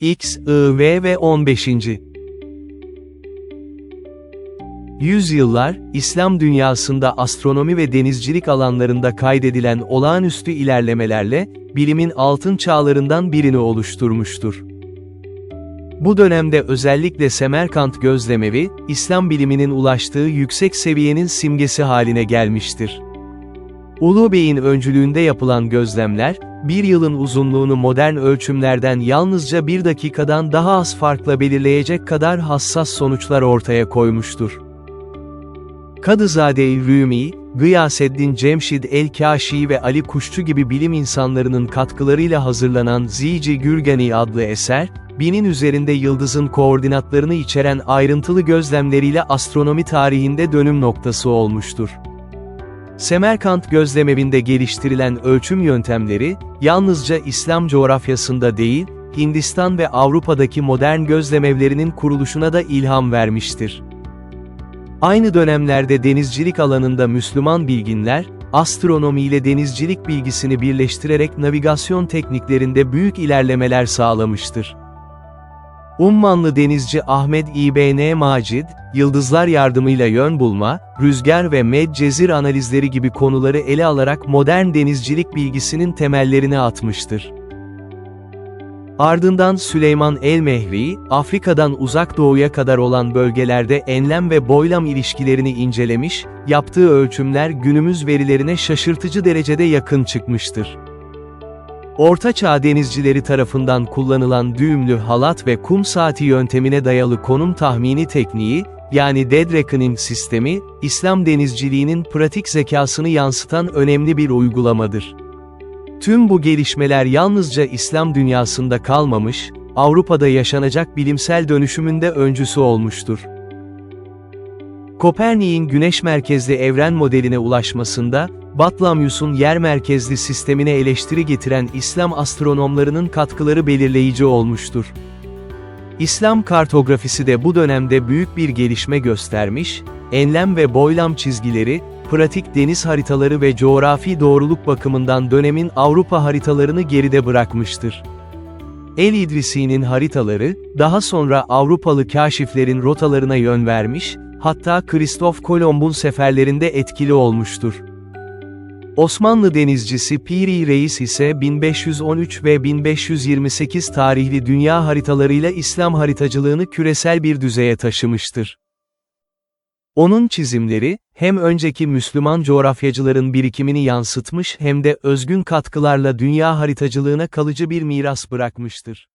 X, I, V ve 15. Yüzyıllar, İslam dünyasında astronomi ve denizcilik alanlarında kaydedilen olağanüstü ilerlemelerle, bilimin altın çağlarından birini oluşturmuştur. Bu dönemde özellikle Semerkant gözlemevi, İslam biliminin ulaştığı yüksek seviyenin simgesi haline gelmiştir. Ulu Bey'in öncülüğünde yapılan gözlemler, bir yılın uzunluğunu modern ölçümlerden yalnızca bir dakikadan daha az farkla belirleyecek kadar hassas sonuçlar ortaya koymuştur. Kadızade-i Rümi, Gıyaseddin Cemşid el-Kaşi ve Ali Kuşçu gibi bilim insanlarının katkılarıyla hazırlanan Zici Gürgani adlı eser, binin üzerinde yıldızın koordinatlarını içeren ayrıntılı gözlemleriyle astronomi tarihinde dönüm noktası olmuştur. Semerkant gözlemevinde geliştirilen ölçüm yöntemleri, yalnızca İslam coğrafyasında değil, Hindistan ve Avrupa'daki modern gözlemevlerinin kuruluşuna da ilham vermiştir. Aynı dönemlerde denizcilik alanında Müslüman bilginler, astronomi ile denizcilik bilgisini birleştirerek navigasyon tekniklerinde büyük ilerlemeler sağlamıştır. Ummanlı denizci Ahmet İbn Macid, yıldızlar yardımıyla yön bulma, rüzgar ve medcezir analizleri gibi konuları ele alarak modern denizcilik bilgisinin temellerini atmıştır. Ardından Süleyman el-Mehri, Afrika'dan uzak doğuya kadar olan bölgelerde enlem ve boylam ilişkilerini incelemiş, yaptığı ölçümler günümüz verilerine şaşırtıcı derecede yakın çıkmıştır. Orta Çağ denizcileri tarafından kullanılan düğümlü halat ve kum saati yöntemine dayalı konum tahmini tekniği, yani dead reckoning sistemi, İslam denizciliğinin pratik zekasını yansıtan önemli bir uygulamadır. Tüm bu gelişmeler yalnızca İslam dünyasında kalmamış, Avrupa'da yaşanacak bilimsel dönüşümünde öncüsü olmuştur. Kopernik'in güneş merkezli evren modeline ulaşmasında, Batlamyus'un yer merkezli sistemine eleştiri getiren İslam astronomlarının katkıları belirleyici olmuştur. İslam kartografisi de bu dönemde büyük bir gelişme göstermiş, enlem ve boylam çizgileri, pratik deniz haritaları ve coğrafi doğruluk bakımından dönemin Avrupa haritalarını geride bırakmıştır. El İdrisi'nin haritaları, daha sonra Avrupalı kaşiflerin rotalarına yön vermiş, hatta Kristof Kolomb'un seferlerinde etkili olmuştur. Osmanlı denizcisi Piri Reis ise 1513 ve 1528 tarihli dünya haritalarıyla İslam haritacılığını küresel bir düzeye taşımıştır. Onun çizimleri, hem önceki Müslüman coğrafyacıların birikimini yansıtmış hem de özgün katkılarla dünya haritacılığına kalıcı bir miras bırakmıştır.